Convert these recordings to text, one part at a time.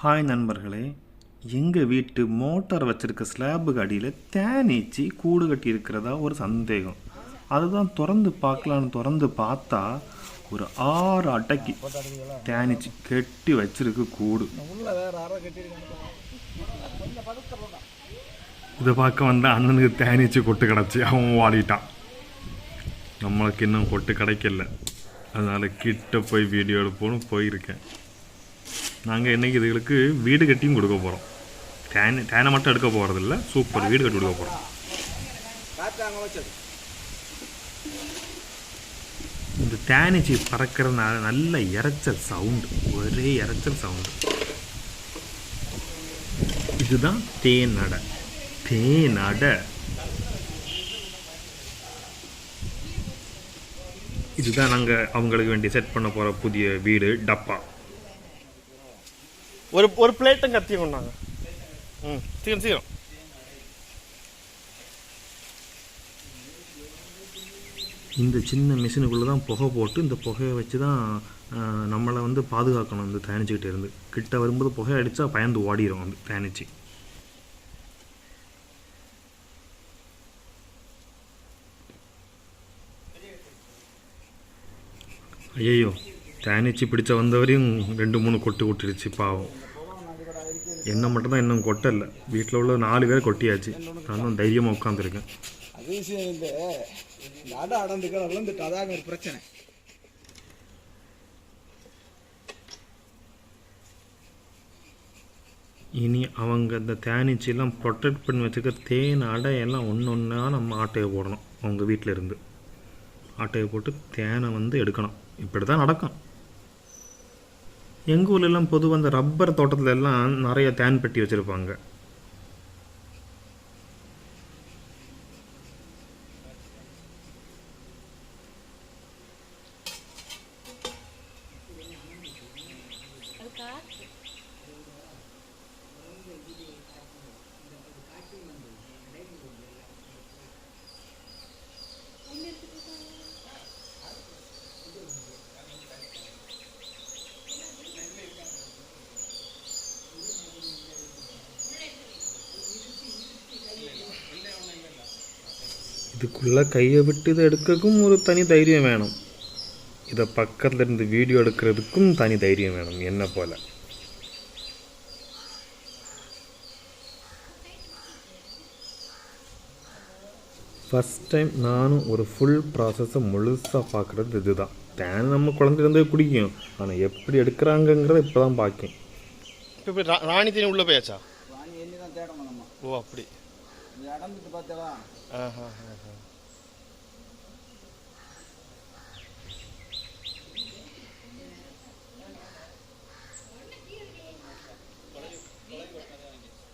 Hi நண்பர்களே எங்கள் வீட்டு மோட்டார் வச்சிருக்க ஸ்லாபுக்கு அடியில் தேனீச்சி கூடு கட்டி இருக்கிறதா ஒரு சந்தேகம். அதுதான் திறந்து பார்க்கலான்னு திறந்து பார்த்தா ஒரு ஆறு அட்டைக்கு தேனீச்சி கட்டி வச்சிருக்கு கூடு. இதை பார்க்க வந்த அண்ணனுக்கு தேனீச்சி கொட்டு கிடச்சி அவன் வாடிட்டான். நம்மளுக்கு இன்னும் கொட்டு கிடைக்கல. அதனால் கிட்ட போய் வீடியோ எடுப்போன்னு போயிருக்கேன். நாங்கள் இன்றைக்கி இதுகளுக்கு வீடு கட்டியும் கொடுக்க போகிறோம் டேன் டேனை மட்டும் எடுக்க போகிறதில்ல சூப்பர் வீடு கட்டி கொடுக்க போகிறோம் இந்த தேனீச்சி பறக்கிறதுனால நல்ல இரைச்சல் சவுண்டு ஒரே இரைச்சல் சவுண்டு இதுதான் தேனடை தேனடை இதுதான் நாங்கள் அவங்களுக்கு வேண்டி செட் பண்ண போகிற புதிய வீடு டப்பா. ஒரு ஒரு பிளேட்டும் கத்தியும் கொண்டாங்க. ம் சீக்கிரம் சீக்கிரம். இந்த சின்ன மிஷினுக்குள்ளே தான் புகை போட்டு இந்த புகையை வச்சு தான் நம்மளை வந்து பாதுகாக்கணும் இந்த தேனிச்சிக்கிட்ட இருந்து. கிட்ட வரும்போது புகை அடித்தா பயந்து ஓடிடும் அந்த தேனிச்சி ஐயோ தேனிச்சி பிடிச்ச வந்தவரையும் ரெண்டு மூணு கொட்டு கொட்டிடுச்சு பாவம். என்ன மட்டும்தான் இன்னும் கொட்டலை. வீட்டில் உள்ள நாலு பேர் கொட்டியாச்சு. நானும் தைரியமாக உட்காந்துருக்கேன் அது விஷயம் இந்த ஒரு பிரச்சனை இனி அவங்க இந்த தேனீச்சியெல்லாம் ப்ரொடெக்ட் பண்ணி வச்சுக்க தேன் அடையெல்லாம் ஒன்று ஒன்றா நம்ம ஆட்டையை போடணும். அவங்க வீட்டில் இருந்து. ஆட்டையை போட்டு தேனை வந்து எடுக்கணும். இப்படி தான் நடக்கும். எங்கள் ஊர்லெல்லாம் பொதுவாக அந்த ரப்பர் தோட்டத்துல எல்லாம் நிறைய தேன் பெட்டி வச்சுருப்பாங்க. இதுக்குள்ளே கையை விட்டு இதை எடுக்கிறதுக்கும் ஒரு தனி தைரியம் வேணும். இதை பக்கத்தில் இருந்து வீடியோ எடுக்கிறதுக்கும் தனி தைரியம் வேணும் என்ன போல். ஃபஸ்ட் டைம் நானும் ஒரு ஃபுல் ப்ராசஸை முழுசாக பார்க்குறது இதுதான். தேன் நம்ம குழந்தைலேருந்தே குடிக்கும். ஆனால் எப்படி எடுக்கிறாங்கங்கிறத இப்போ தான் பார்க்கேன் இப்போ ராணி தேனி உள்ளே போயாச்சா? தான் ஓ அப்படி. இது ஆஹா.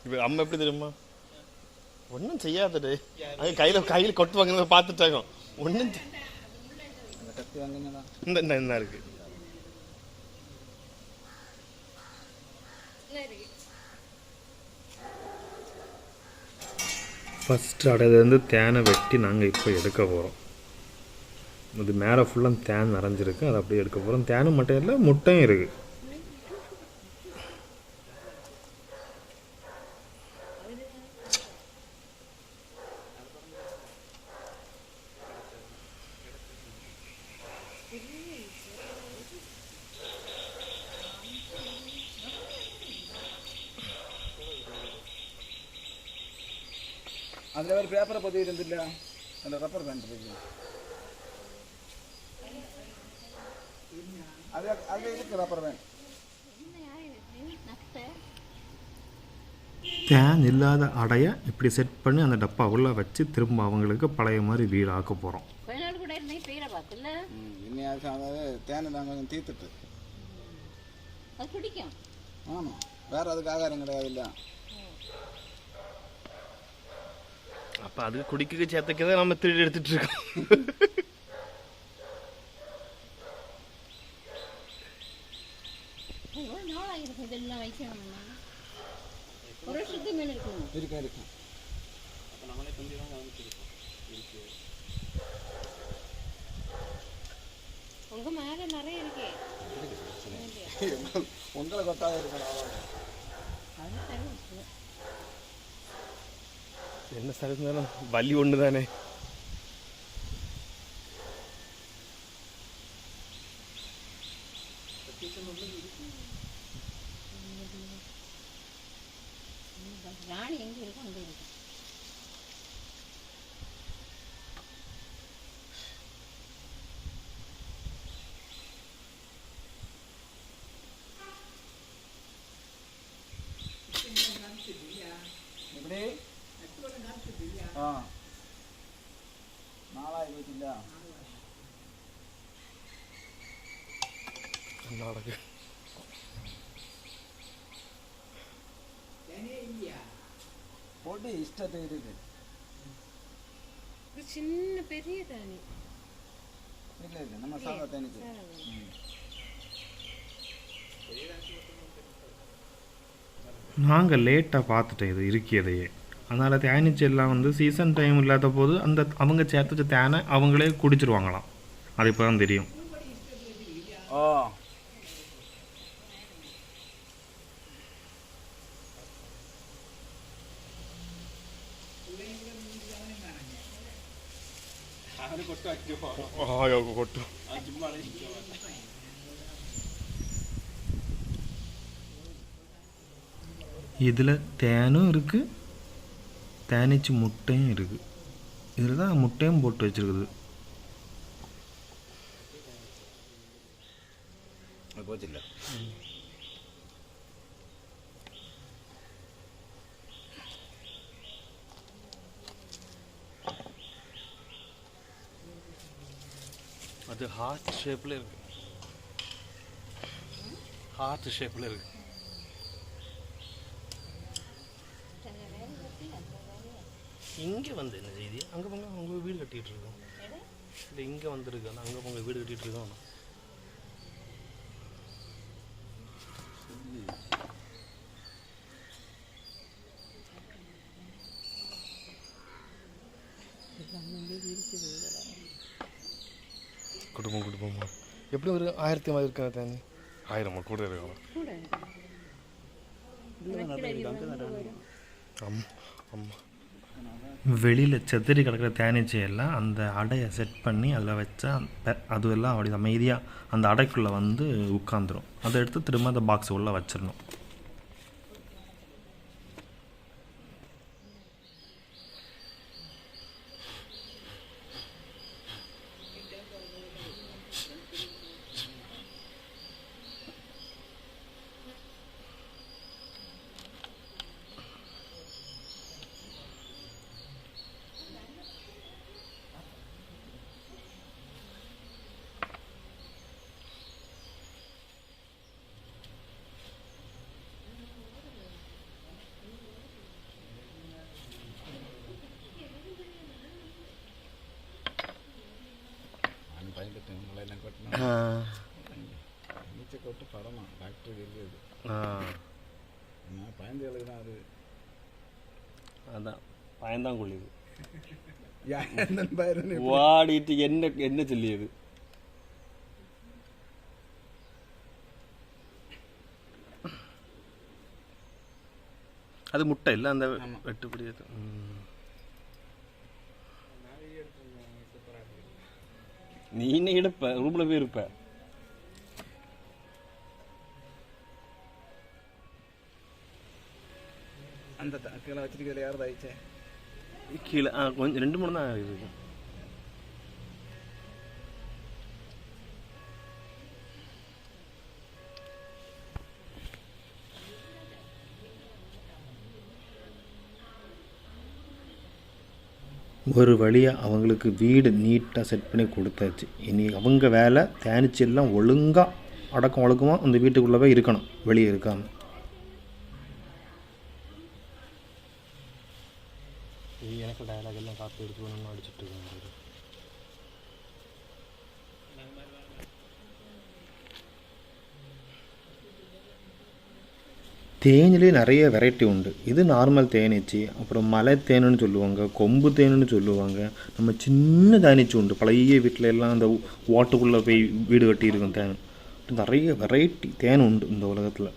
இப்போ அம்மா எப்படி தெரியுமா? ஒன்றும் செய்யாதடு. அது கையில் கையில் கொட்டு வாங்க பார்த்துட்டாங்க ஒன்றும் இந்த இந்த என்ன இருக்கு. ஃபஸ்ட்டு அடையிலேருந்து தேனை வெட்டி நாங்கள் இப்போ எடுக்க போகிறோம் அது மேலே ஃபுல்லாக தேன் நிறைஞ்சிருக்கு. அதை அப்படியே எடுக்க போகிறோம் தேனும் மட்டும் இல்லை முட்டையும் இருக்குது அதில் ஒரு பேப்பரை பற்றி இருந்துல்ல அந்த ரப்பர் பேண்ட் இருக்கு. அது அது இருக்கு ரப்பர் பேண்ட் தேன் இல்லாத அடையை இப்படி செட் பண்ணி அந்த டப்பா உள்ளே வச்சு திரும்ப அவங்களுக்கு பழைய மாதிரி வீடு ஆக்க போகிறோம் தேனை கொஞ்சம் தீர்த்துட்டு அது பிடிக்கும் ஆமாம் வேற அதுக்கு ஆகாரம் கிடையாது இல்லை அப்போ அது குடிக்க சேர்த்துக்க தான் நம்ம திருடி எடுத்துட்டு இருக்கோம். எவ்வளோ நாள் ஆகிருக்கும் இதெல்லாம் வைக்கணும்னா ஒரு வருஷத்துக்கு மேலே இருக்கணும் இருக்கும் இருக்கும் உங்க மேலே நிறைய இருக்கே. பொங்கலை கொத்தாக இருக்கணும் அது சர்வீஸ் என்ன சார் இருந்தாலும் வலி ஒன்று தானே ராணி எங்கே இருக்கும் அங்கே இருக்கும் எப்படி ஆ நாலாயிரம் இருபத்திല്ല நடக்கு போட்டு இஷ்டத்தை இருக்கு இது சின்ன பெரிய தானி இல்லை இல்லை நம்ம சாதா தனிக்கு நாங்கள் லேட்டாக பார்த்துட்டோம் இது இருக்கியதையே அதனால் எல்லாம் வந்து சீசன் டைம் இல்லாத போது அந்த அவங்க சேர்த்து வச்ச தேனை அவங்களே குடிச்சிருவாங்களாம். அது இப்போ தான் தெரியும். ஓ. ஆயோ கொட்டு இதில் தேனும் இருக்குது தேனிச்சு முட்டையும் இருக்குது இதில் தான் முட்டையும் போட்டு வச்சிருக்குது போச்சு இல்லை அது ஹார்ட் ஷேப்பில் இருக்கு. ஹார்ட் ஷேப்பில் இருக்கு. இங்கே வந்து என்ன செய்தி? அங்கே போங்க அவங்க வீடு கட்டிகிட்டு இருக்கோம். இல்லை இங்கே வந்துருக்கு அங்கே போங்க வீடு கட்டிகிட்டு இருக்கோம். எப்படி ஒரு ஆயிரத்தி ஐம்பது இருக்கா தானே ஆயிரமா கூட இருக்கலாம் கூட அம்மா அம்மா வெளியில் செதறி கிடக்கிற தேனீச்சி எல்லாம் அந்த அடையை செட் பண்ணி அதில் வச்சா அதுவெல்லாம் அப்படி அமைதியாக அந்த அடைக்குள்ளே வந்து உட்காந்துரும் அதை எடுத்து திரும்ப அந்த பாக்ஸ் உள்ளே வச்சிடணும் அது பயந்துட்டு நம்மளை எல்லாம் கொட்டணும் நீச்சல் கொட்டு படமா டாக்டருக்கு இருக்குது ஆ நான் பயந்து எழுதுனா அது அதான் பயந்தான் கொள்ளியது வாடிட்டு என்ன என்ன சொல்லியது? அது முட்டை இல்லை அந்த. ம். நீ என்ன எடுப்ப? ரூம்ல போய் இருப்ப. அந்த கீழே வச்சிருக்கிறதுல யார் தாயிச்சே. கீழே ஆ கொஞ்சம் ரெண்டு மூணு தான் ஆகுது ஒரு வழியாக அவங்களுக்கு வீடு நீட்டாக செட் பண்ணி கொடுத்தாச்சு. இனி அவங்க வேலை தேனீச்சி எல்லாம் ஒழுங்காக அடக்கம் ஒழுக்கமாக அந்த வீட்டுக்குள்ளவே இருக்கணும். வெளியே இருக்காமல் எனக்கு எடுத்து நம்ம அடிச்சுட்டு இருக்கேன் தேனிலே நிறைய வெரைட்டி உண்டு. இது நார்மல் தேனீச்சி அப்புறம் மலை தேனுன்னு சொல்லுவாங்க கொம்பு தேனுன்னு சொல்லுவாங்க. நம்ம சின்ன தேனீச்சி உண்டு. பழைய வீட்டில எல்லாம் அந்த ஓட்டுக்குள்ளே போய் வீடு கட்டியிருக்கும் தேன். நிறைய வெரைட்டி தேன் உண்டு இந்த உலகத்தில்.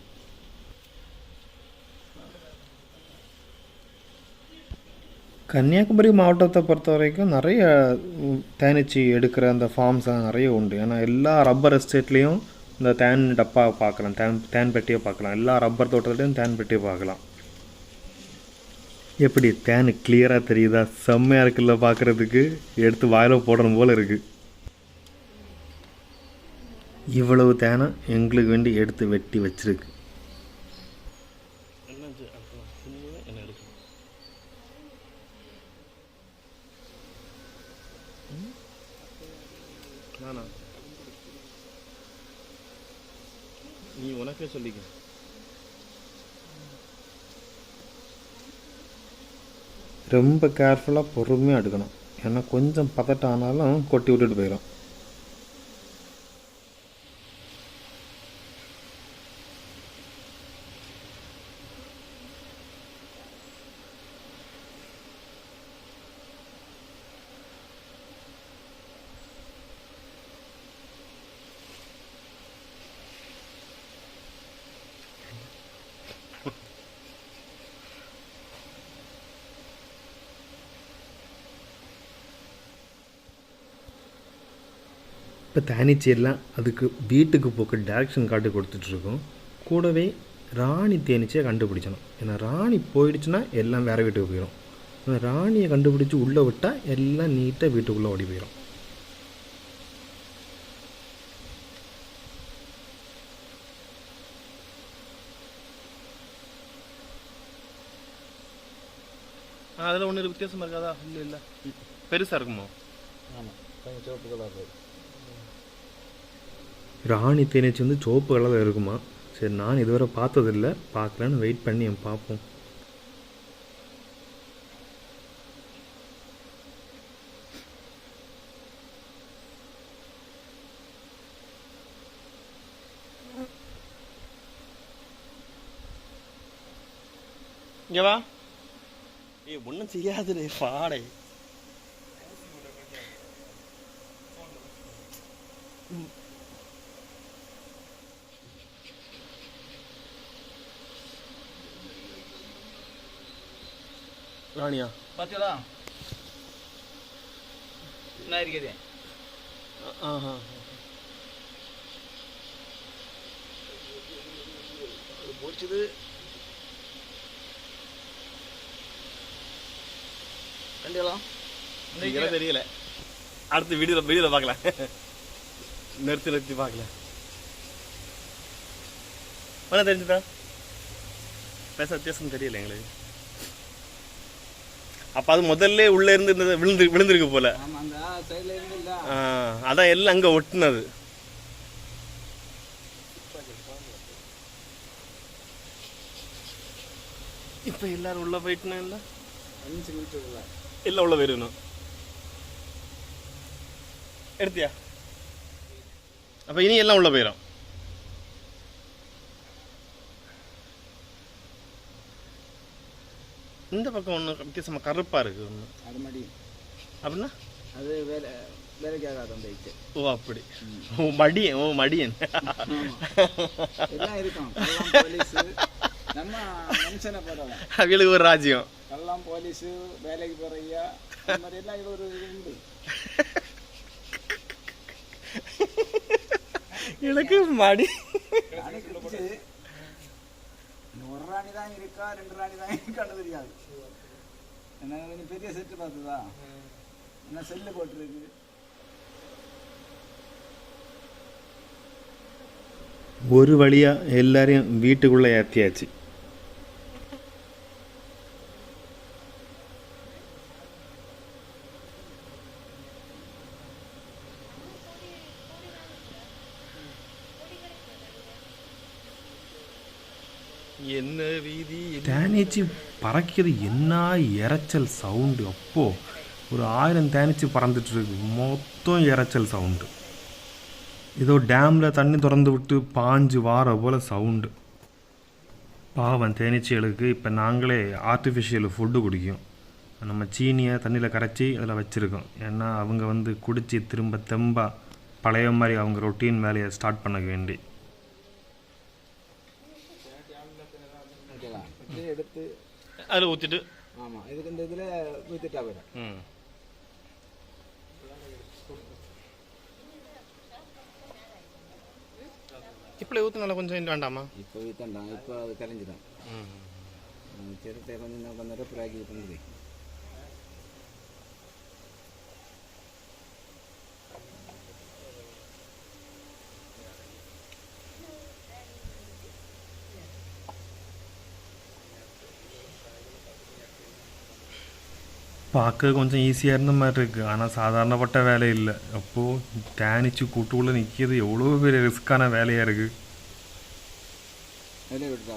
கன்னியாகுமரி மாவட்டத்தை பொறுத்த வரைக்கும் நிறைய ம், தேனீச்சி எடுக்கிற அந்த ஃபார்ம்ஸ் நிறைய உண்டு. ஏன்னா எல்லா ரப்பர் எஸ்டேட்லேயும் இந்த தேன் டப்பா பார்க்கலாம். தேன் தேன் பெட்டியை பார்க்கலாம். எல்லா ரப்பர் தோட்டத்துலேயும் தேன் பெட்டியை பார்க்கலாம். எப்படி தேன் கிளியராக தெரியுதா? செம்மையாக இருக்குல்ல பார்க்குறதுக்கு. எடுத்து வாயில் போடணும் போல் இருக்குது இவ்வளவு தேனை எங்களுக்கு வேண்டி எடுத்து வெட்டி வச்சிருக்கு என்னாச்சு அடுத்து ஃபுல்லாக என்ன எடுக்கணும் நானா நீ உனக்கே சொல்லிக்க ரொம்ப கேர்ஃபுல்லாக பொறுமையாக எடுக்கணும். ஏன்னா கொஞ்சம் பதட்டம் ஆனாலும் கொட்டி விட்டுட்டு போயிடும் இப்போ தேனீச்சி எல்லாம் அதுக்கு வீட்டுக்கு போக்க டேரக்ஷன் காட்டி கொடுத்துட்ருக்கோம். கூடவே ராணி தேனீச்சியை கண்டுபிடிச்சணும் ஏன்னா ராணி போயிடுச்சுன்னா எல்லாம் வேறு வீட்டுக்கு போயிடும் ஆனால் ராணியை கண்டுபிடிச்சி உள்ளே விட்டால் எல்லாம் நீட்டாக வீட்டுக்குள்ளே ஓடி போயிடும் அதில் ஒன்று வித்தியாசமாக இருக்காதா? இல்லை இல்லை. பெருசாக இருக்குமோ? ஆமாம் கொஞ்சம் சிவப்பு கலர் ராணி தேனீச்சி வந்து சிவப்பு கலரில் இருக்குமா? சரி நான் இதுவரை பார்த்ததில்ல. பார்க்கலான்னு வெயிட் பண்ணி பார்ப்போம் இங்கே வா. ஏய் ஒன்றும் செய்யாதுடே பாடை. ராணியா? பார்த்தீங்களா என்ன இருக்குது ஆஹா பிடிச்சது கண்டிக்கலாம் தெரியல. அடுத்த வீடியோவில் வீடியோவில் பார்க்கலாம் நிறுத்தி நிறுத்தி பார்க்கலாம் என்ன தெரிஞ்சுதா? பேச வித்தியாசம் தெரியல எங்களுக்கு. அப்போ அது முதல்ல உள்ளே இருந்து விழுந்து விழுந்திருக்கு போல. அதான் எல்லாம் அங்கே ஒட்டுனது. இப்போ எல்லாரும் உள்ள போயிட்டுனா இல்லை அஞ்சு மீட்டர்ல இல்லை உள்ள போயிருக்கணும் எடுத்தியா? அப்போ இனி எல்லாம் உள்ள போயிடும் இந்த பக்கம் ஒன்று வித்தியாசமாக கருப்பாக இருக்குது ஒன்று அது மாதிரி அப்படின்னா? அது வேலை வேலைக்கு ஆகாது அந்த ஐட்டு ஓ அப்படி. ஓ மடியன் ஓ மடியன். எல்லாம் இருக்கும். போலீஸு. நம்ம மனுஷனை போகிறவன் அவங்களுக்கு ஒரு ராஜ்யம். கல்லாம் போலீஸு வேலைக்கு போகிற ஐயா அந்த மாதிரி எல்லாம் இது ஒரு உண்டு. எனக்கு மடி. ஒரு ராணி தான் இருக்கா ரெண்டு ராணி தான் இருக்கான்னு தெரியாது. என்ன கொஞ்சம் பெரிய செட்டு பார்த்ததா என்ன செல்லு போட்டிருக்கு ஒரு வழியாக எல்லாரையும் வீட்டுக்குள்ளே ஏற்றியாச்சு என்ன வீதி என்ன- தேனீச்சி பறக்கிறது என்ன இறைச்சல் சவுண்டு? அப்போது ஒரு ஆயிரம் தேனிச்சு பறந்துட்டுருக்கு. மொத்தம் இரைச்சல் சவுண்டு. ஏதோ டேமில் தண்ணி திறந்து விட்டு பாஞ்சு வார போல் சவுண்டு. பாவம் தேனீச்சிகளுக்கு இப்போ நாங்களே ஆர்டிஃபிஷியல் ஃபுட்டு குடிக்கும். நம்ம சீனியை தண்ணியில் கரைச்சி அதில் வச்சுருக்கோம். ஏன்னா அவங்க வந்து குடித்து திரும்ப தெம்பாக பழைய மாதிரி அவங்க ரொட்டீன் வேலையை ஸ்டார்ட் பண்ண வேண்டி. எடுத்து அதில் ஊற்றிட்டு ஆமாம் இதுக்கு இந்த இதில் ஊற்றிட்டா போயிடும் ம். இப்படி ஊற்றினால கொஞ்சம் வேண்டாமா? இப்போ ஊற்றண்டாம் இப்போ அது கரைஞ்சிடும். ம். சிறுத்தை கொஞ்சம் கொஞ்சம் நேரம் பிராக்கி பண்ணுது பார்க்க கொஞ்சம் ஈஸியாக இருந்த மாதிரி இருக்குது ஆனால் சாதாரணப்பட்ட வேலை இல்லை அப்போது தேனிச்சு கூட்டுக்குள்ளே நிற்கிறது எவ்வளோ பெரிய ரிஸ்க்கான வேலையாக இருக்குது வெளியே விட்டுட்டா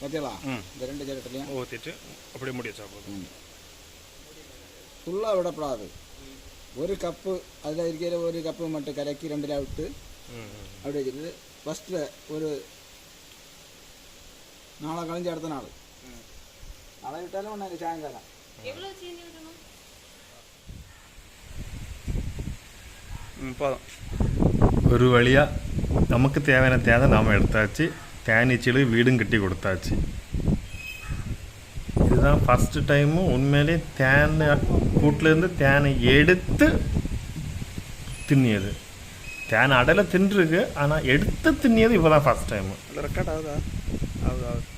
பார்த்தீங்களா. இந்த ரெண்டு ஜெகத்துலையும் ஊற்றிட்டு அப்படியே முடி வச்சா போதும். ஃபுல்லாக விடக்கூடாது ஒரு கப்பு அதில் இருக்கிற ஒரு கப்பு மட்டும் கலக்கி ரெண்டில் விட்டு அப்படி வச்சுட்டு ஃபஸ்ட்டில் ஒரு நாளை கழிஞ்ச அடுத்த நாள். நாளை விட்டாலும் ஒன்று சாயங்காலம். எவ்வளோ சீனி விடணும்? ம் போதும். ஒரு வழியாக நமக்கு தேவையான தேவை நாம் எடுத்தாச்சு. தேனீச்சலு வீடும் கட்டி கொடுத்தாச்சு. இதுதான் ஃபஸ்ட்டு டைமு உண்மையிலே தேனை கூட்டிலேருந்து தேனை எடுத்து தின்னியது. தேனை அடலை தின்றுருக்கு ஆனால் எடுத்து தின்னியது இப்போ தான் ஃபஸ்ட் டைமு ரெக்கார்ட் ஆகுதா ஆகுது? ஆகுது?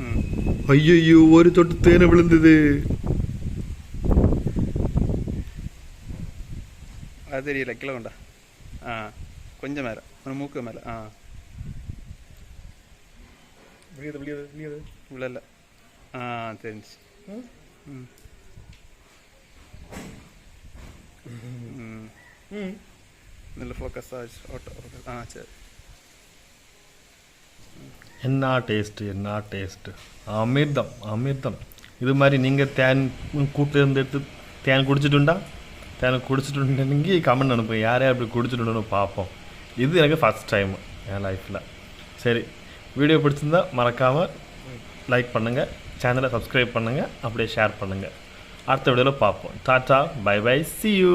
ம் ஐயோ ஒரு தொட்டு தேனை விழுந்தது அது தெரியல கிலோ கொண்டா ஆ கொஞ்சம் மேலே ஒரு மூக்கு மேலே ஆ விழியது விழியது விழியது இவ்வளோ இல்லை ஆ தெரிஞ்சு ம் ம் ம் நல்ல ஃபோக்கஸ் ஆச்சு ஓட்டோ focus. ஆ சரி என்ன டேஸ்ட்டு என்ன டேஸ்ட்டு அமிர்தம் அமிர்தம். இது மாதிரி நீங்கள் தேன் கூட்டில் இருந்து எடுத்து தேன் குடிச்சிட்டுண்டா? தேனை குடிச்சிட்டுണ്ടെங்கி கமெண்ட் அனுப்புங்க. யார் யார் இப்படி குடிச்சிட்டுன்னு பார்ப்போம். இது எனக்கு ஃபஸ்ட் டைம் என் லைஃப்பில் சரி வீடியோ பிடிச்சிருந்தா மறக்காமல் லைக் பண்ணுங்கள் சேனலை சப்ஸ்கிரைப் பண்ணுங்கள் அப்படியே ஷேர் பண்ணுங்கள் அடுத்த வீடியோவில் பார்ப்போம். Tata bye bye see you